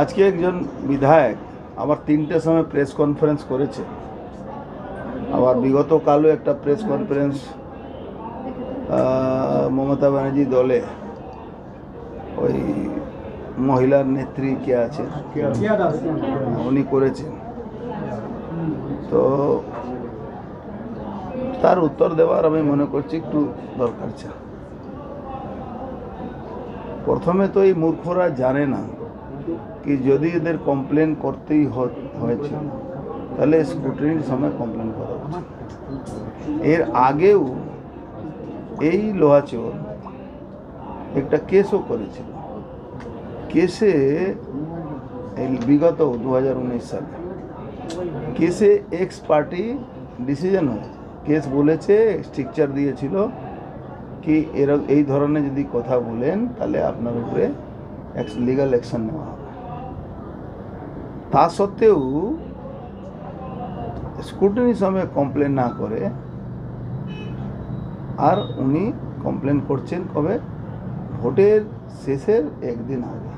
আজকে একজন বিধায়ক আবার তিনটের সময় প্রেস কনফারেন্স করেছে। আবার বিগত কালও একটা প্রেস কনফারেন্স মমতা ব্যানার্জি দলে ওই মহিলার নেত্রী কে আছে? উনি করেছেন। তো তার উত্তর দেওয়ার আমি মনে করছি একটু দরকার আছে প্রথমে তো এই মূর্খরা জানে না কি যদি এদের কমপ্লেন করতেই হয়েছে তাহলে স্কুটিনির সময় কমপ্লেন করা এর আগেও এই লোহাচোর একটা কেসও করেছিল কেসে বিগত দু হাজার উনিশ সালে কেসে এক্স পার্টি ডিসিশন হয়েছে কেস বলেছে স্ট্রিকচার দিয়েছিল কি এর এই ধরনের যদি কথা বলেন তাহলে আপনার উপরে লিগাল অ্যাকশন নেওয়া হবে। তা সত্ত্বেও স্কুটিনির সময় কমপ্লেন না করে, আর উনি কমপ্লেন করছেন কবে? ভোটের শেষের একদিন আগে।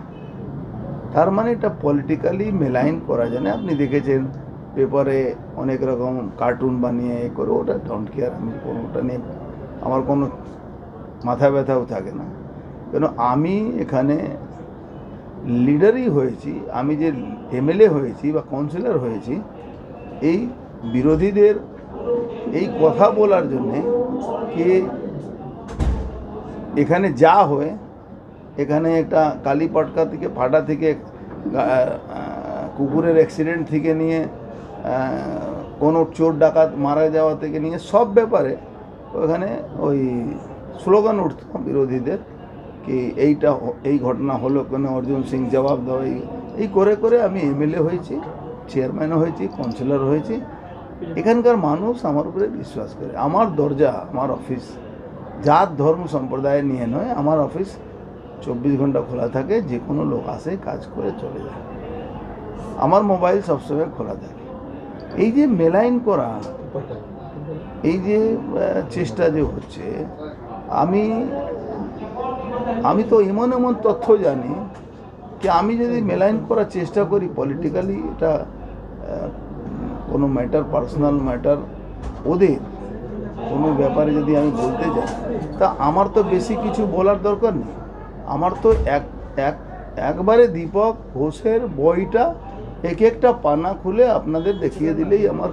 তার মানে এটা পলিটিক্যালি মেলাইন করা যায় না। আপনি দেখেছেন পেপারে অনেক রকম কার্টুন বানিয়ে এ করে, ওটা ডোন্ট কেয়ার আমি কোনো ওটা নিয়ে আমার কোনো মাথা ব্যথাও থাকে না। কেন, আমি এখানে লিডারই হয়েছি, আমি যে এমএলএ হয়েছি বা কাউন্সিলর হয়েছি, এই বিরোধীদের এই কথা বলার জন্যে কে এখানে যা হয়, এখানে একটা কালীপটকা থেকে, ফাটা থেকে কুকুরের অ্যাক্সিডেন্ট থেকে নিয়ে কোনো চোর ডাকাত মারা যাওয়া থেকে নিয়ে সব ব্যাপারে ওখানে ওই স্লোগান উঠত বিরোধীদের। কি এইটা এই ঘটনা হলো কেন? অর্জুন সিং জবাব দাও। এই এই করে করে আমি এমএলএ হয়েছি চেয়ারম্যানও হয়েছি কাউন্সিলর হয়েছি। এখানকার মানুষ আমার উপরে বিশ্বাস করে। আমার দরজা, আমার অফিস জাত ধর্ম সম্প্রদায় নিয়ে নয়, আমার অফিস চব্বিশ ঘণ্টা খোলা থাকে যে কোনো লোক আসে, কাজ করে চলে যায়। আমার মোবাইল সবসময় খোলা থাকে। এই যে মেলাইন করা, এই যে চেষ্টা যে হচ্ছে, আমি আমি তো এমন এমন তথ্য জানি কি আমি যদি মেলাইন করার চেষ্টা করি পলিটিক্যালি এটা কোনো ম্যাটার পার্সোনাল ম্যাটার ওদের কোনো ব্যাপারে যদি আমি বলতে যাই, তা আমার তো বেশি কিছু বলার দরকার নেই। আমার তো এক এক, একবারে দীপক ঘোষের বইটা এক একটা পানা খুলে আপনাদের দেখিয়ে দিলেই আমার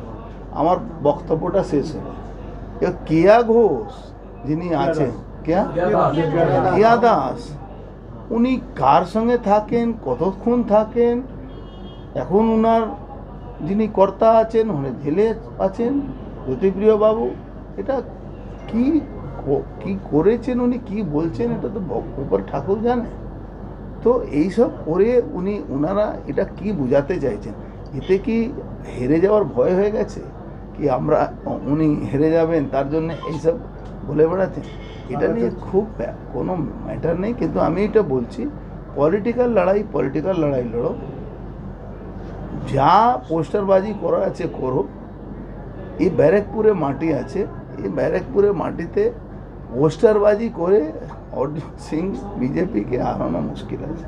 আমার বক্তব্যটা শেষ হবে। কেয়া ঘোষ যিনি আছেন কেয়া দাস উনি কার সঙ্গে থাকেন? কতক্ষণ থাকেন? এখন ওনার যিনি কর্তা আছেন, উনি জেলে আছেন জ্যোতিপ্রিয় বাবু এটা কি ক- করেছেন উনি? কি বলছেন? এটা তো উপর ঠাকুর জানে। তো এইসব করে উনি ওনারা এটা কি বোঝাতে চাইছেন? এতে কি হেরে যাওয়ার ভয় হয়ে গেছে? কি আমরা, উনি হেরে যাবেন? তার জন্য এইসব বলে বেড়াচ্ছেন এটা নিয়ে খুব কোনো ম্যাটার নেই কিন্তু আমি এটা বলছি পলিটিক্যাল লড়াই পলিটিক্যাল লড়াই লড়ো। যা পোস্টারবাজি করা আছে করো এই ব্যারাকপুরে মাটি আছে এই ব্যারাকপুরে মাটিতে পোস্টারবাজি করে অর্জুন সিং বিজেপিকে হারানো মুশকিল আছে।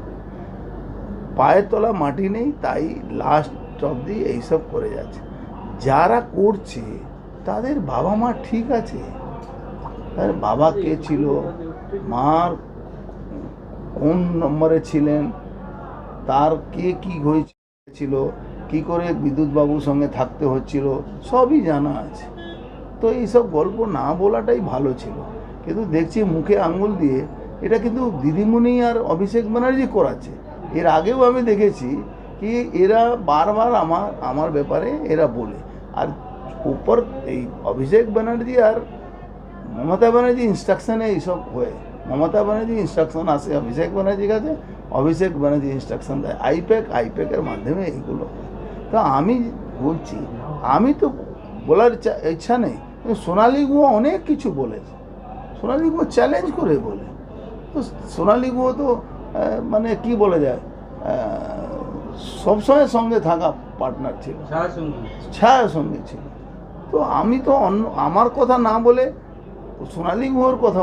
পায়ের তলা মাটি নেই তাই লাস্ট অবধি এইসব করে যাচ্ছে। যারা করছে তাদের বাবা মা ঠিক আছে তার বাবা কে ছিল? মার কোন নম্বরে ছিলেন? তার কে কি হয়েছিল? কি করে বিদ্যুৎ বাবুর সঙ্গে থাকতে হচ্ছিল? সবই জানা আছে। তো এইসব গল্প না বলাটাই ভালো ছিল। কিন্তু দেখছি মুখে আঙুল দিয়ে এটা কিন্তু দিদিমণি আর অভিষেক ব্যানার্জি করাচ্ছে। এর আগেও আমি দেখেছি কি এরা বারবার আমার আমার ব্যাপারে এরা বলে। আর উপর এই অভিষেক ব্যানার্জি আর মমতা ব্যানার্জি ইনস্ট্রাকশনে এইসব হয়। মমতা ব্যানার্জি ইনস্ট্রাকশন আসে অভিষেক ব্যানার্জির কাছে অভিষেক ব্যানার্জি ইনস্ট্রাকশন দেয়। আইপ্যাক আইপ্যাকের মাধ্যমে এইগুলো তো আমি বলছি আমি তো বলার ইচ্ছা- ইচ্ছা নেই। সোনালি গুহ অনেক কিছু বলেছে। সোনালি গুহ চ্যালেঞ্জ করে বলে। তো সোনালি গুহ তো মানে কি বলা যায়? সবসময় সঙ্গে থাকা পার্টনার ছিল। ছায়ার সঙ্গে ছিল। তো আমি তো অন্য আমার কথা না বলে সোনালি গুহর কথা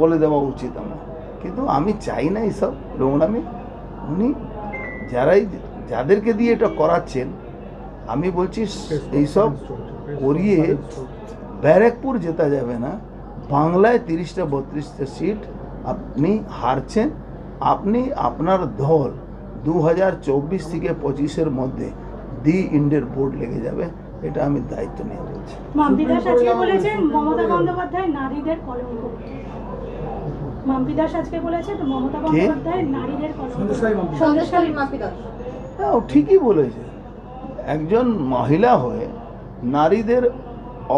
বলে দেওয়া উচিত আমার। কিন্তু আমি চাই না এইসব নোংরামি উনি যারাই, যাদেরকে দিয়ে এটা করাচ্ছেন, আমি বলছি এইসব করিয়ে ব্যারাকপুর জেতা যাবে না। বাংলায় তিরিশটা, বত্রিশটা সিট আপনি হারছেন। আপনি আপনার দল দু হাজার চব্বিশ থেকে পঁচিশের মধ্যে দি ইন্ডের বোর্ড লেগে যাবে। এটা আমি দায়িত্ব নিয়ে বলছি। মাম্পিদাস আজকে বলেছেন মমতা বন্দ্যোপাধ্যায় নারীদের কলঙ্ক। আজকে বলেছেন মমতা বন্দ্যোপাধ্যায় নারীদের কলঙ্ক। সন্দেশখালী মাপি হ্যাঁ ও ঠিকই বলেছে। একজন মহিলা হয়ে নারীদের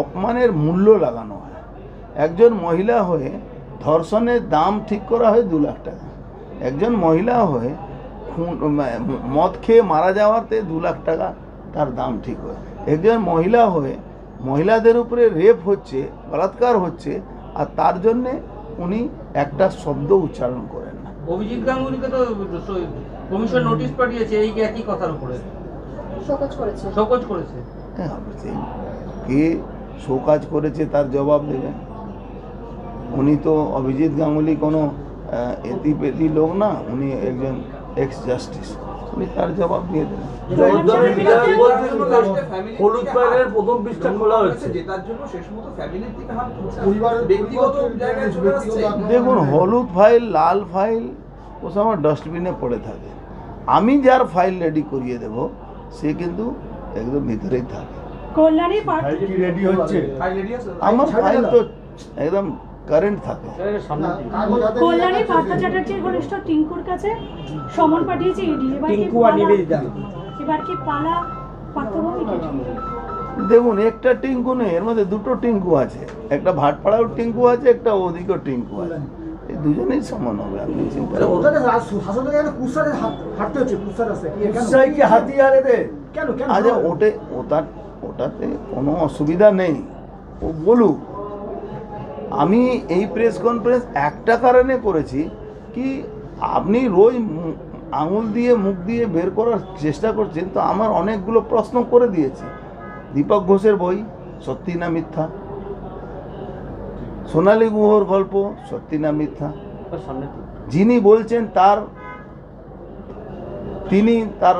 অপমানের মূল্য লাগানো হয়। একজন মহিলা হয়ে ধর্ষণের দাম ঠিক করা হয় দু লাখ টাকা। একজন মহিলা হয়ে খুন মদ খেয়ে মারা যাওয়াতে দু লাখ টাকা তার দাম ঠিক হয়। একজন মহিলা হয়ে মহিলাদের উপরে রেপ হচ্ছে বলাৎকার হচ্ছে আর তার জন্যে উনি একটা শব্দ উচ্চারণ করেন না। অভিজিৎ গাঙ্গুলিকে তো কমিশন নোটিশ পাঠিয়েছে এই একই কথার উপরে। শোকজ করেছে। শোকজ করেছে। হ্যাঁ কে শোকাজ করেছে তার জবাব দেবেন উনি তো অভিজিৎ গাঙ্গুলি কোনো আহ, এতি লোক না উনি একজন এক্স জাস্টিস উনি তার জবাব দিয়ে দেবেন হলুদ প্রথম পৃষ্ঠা খোলা দেখুন হলুদ ফাইল লাল ফাইল ওসব আমার ডাস্টবিনে পড়ে থাকে। আমি যার ফাইল রেডি করিয়ে দেব সে কিন্তু একদম ভিতরেই থাকে। কল্যাণী পার্থ কি রেডি হচ্ছে? ফাইল রেডি আছে? আমার ফাইল তো একদম কারেন্ট থাকে। কল্যাণী পার্থ চ্যাটার্জির ঘনিষ্ঠ টিঙ্কুর কাছে সমন পাঠিয়েছে ইডি এবার কি পালা- এবার কি পালা দেখুন একটা টিঙ্কু নেই এর মধ্যে দুটো টিঙ্কু আছে। একটা ভাটপাড়াও টিঙ্কু আছে একটা ওদিকেও টিঙ্কু আছে। এই দুজনেই সমান হবে আপনি চিন্তা করবেন না। ওটাতে শাসকের কুসারে হাঁটতে হচ্ছে কুসার আছে। উৎসাহী কি হাতিয়ারে রে কেন কেন? আচ্ছা ওটে ওটা ওটাতে কোনো অসুবিধা নেই। ও বলুক আমি এই প্রেস কনফারেন্স একটা কারণে করেছি কি আপনি রোজ আঙুল দিয়ে মুখ দিয়ে বের করার চেষ্টা করছেন, তো আমার অনেকগুলো প্রশ্ন করে দিয়েছি। দীপক ঘোষের বই, সত্যি না মিথ্যা? সোনালী গুহর গল্প, সত্যি না মিথ্যা? যিনি বলছেন তার, তিনি তার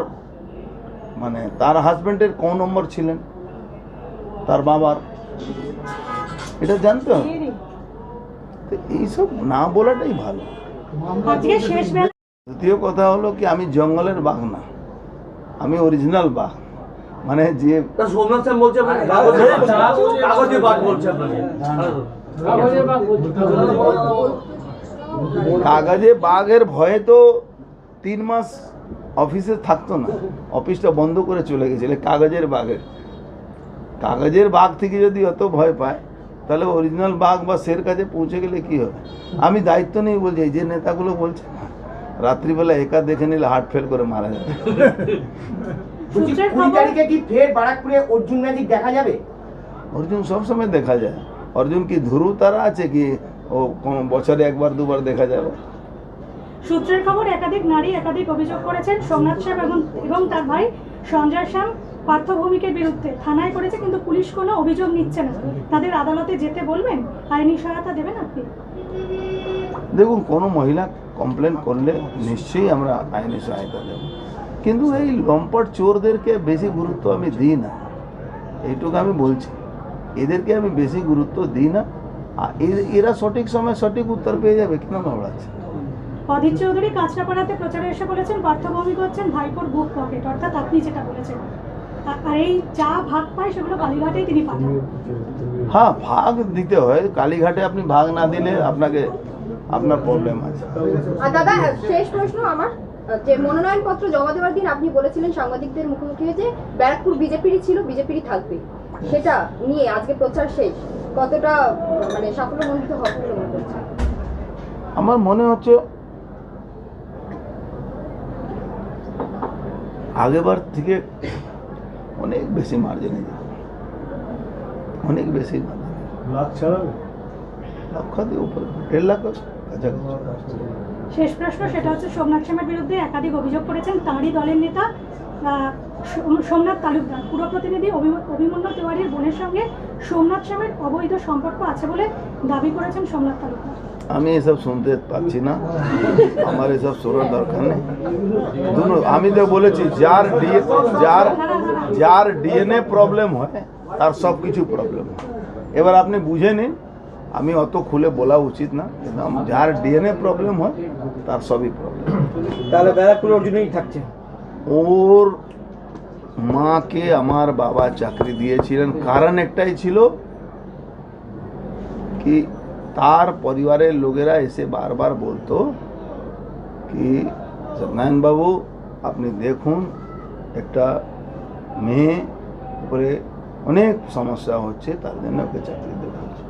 মানে তার হাজবেন্ডের কোন নম্বর ছিলেন? তার বাবার? এটা জানতে হবে। তো এইসব না বলাটাই ভালো। আজকে শেষ বেলা দ্বিতীয় কথা হলো কি আমি জঙ্গলের বাঘ না। আমি অরিজিনাল বাঘ। মানে যে সোমনাথ বলছে আপনাকে কাগজে কাগজে বাদ বলছে। আপনাকে। কাগজে বাঘের ভয়ে তো তিন মাস অফিসে থাকতো না। অফিসটা বন্ধ করে চলে গেছিল কাগজের বাঘের। কাগজের বাঘ থেকে যদি অত ভয় পায় তাহলে অরিজিনাল বাঘ বা শের কাছে পৌঁছে গেলে কি হবে? আমি দায়িত্ব নেই বলছি এই যে নেতাগুলো বলছে না রাত্রিবেলা একা দেখে নিলে হার্ট ফেল করে মারা যাবে। সূত্রের কুড়ি খবর। তারিখে কি ফের বারাকপুরে অর্জুন ম্যাজিক দেখা যাবে? অর্জুন সবসময় দেখা যায়। অর্জুন কি ধ্রুব তারা আছে কি ও কোনো বছরে একবার দুবার দেখা যাবে? সূত্রের খবর একাধিক নারী একাধিক অভিযোগ করেছেন সোমনাথ শ্যাম এবং এবং তার ভাই সঞ্জয় শ্যাম। পার্থভূমিকের বিরুদ্ধে। থানায় করেছে কিন্তু পুলিশ কোনো অভিযোগ নিচ্ছে না। তাদের আদালতে যেতে বলবেন? আইনি সহায়তা দেবেন আপনি? দেখুন কোনো মহিলা কমপ্লেন করলে নিশ্চয়ই আমরা আইনি সহায়তা দেব। কিন্তু এই লম্পট চোরদেরকে বেশি গুরুত্ব আমি দিই না। এইটুকু আমি বলছি। এদেরকে আমি বেশি গুরুত্ব দিই না। এরা সঠিক সময় সঠিক উত্তর পেয়ে যাবে কেন ঘাবড়াচ্ছে অধীর চৌধুরী কাঁচরাপাড়াতে প্রচারে এসে বলেছেন পার্থভূমিক হচ্ছেন ভাইপোর বুক পকেট। অর্থাৎ আপনি যেটা বলেছেন। আর এই যা ভাগ পায় সেগুলো কালীঘাটেই তিনি পাঠান। হ্যাঁ ভাগ দিতে হয়। কালীঘাটে আপনি ভাগ না দিলে আপনাকে আপনার প্রবলেম আছে। আর দাদা শেষ প্রশ্ন আমার। যে মনোনয়নপত্র জমা দেওয়ার দিন আপনি বলেছিলেন সাংবাদিকদের মুখোমুখি হয়ে যে ব্যারাকপুর বিজেপিরই ছিল বিজেপিরই থাকবে। সেটা নিয়ে আজকে প্রচার শেষ। কতটা মানে সাফল্যমণ্ডিত হবে বলে মনে করছেন? আমার মনে হচ্ছে আগেবার থেকে অনেক বেশি মার্জিনে যাবে অনেক বেশি মার্জিনে লাখ ছাড়াবে লক্ষাধিক উপরে দেড় লাখ কাছাকাছি। শেষ প্রশ্ন সেটা হচ্ছে সোমনাথ শ্যামের বিরুদ্ধে একাধিক অভিযোগ করেছেন তাঁরই দলের নেতা সোম- সোমনাথ তালুকদার। পুরো প্রতিনিধি অভি- অভিমন্যু তিওয়ারির বোনের সঙ্গে সোমনাথ শ্যামের অবৈধ সম্পর্ক আছে বলে দাবি করেছেন সোমনাথ তালুকদার। আমি এসব শুনতে পাচ্ছি না। আমার এসব শোনার দরকার নেই। আমি তো বলেছি যার ডিএ যার যার ডিএনএ প্রবলেম হয় তার সব কিছু প্রবলেম হয়। এবার আপনি বুঝে নিন আমি অত খুলে বলা উচিত না যার ডিএনএ প্রবলেম হয় তার সবই প্রবলেম। তাহলে ব্যারাকপুরে অর্জুনই থাকছে। ওর মাকে আমার বাবা চাকরি দিয়েছিলেন। কারণ একটাই ছিল কি তার পরিবারের লোকেরা এসে বারবার বলতো কি বাবু, আপনি দেখুন, একটা মেয়ে উপরে অনেক সমস্যা হচ্ছে, তার জন্য ওকে চাকরি দেওয়া হচ্ছে।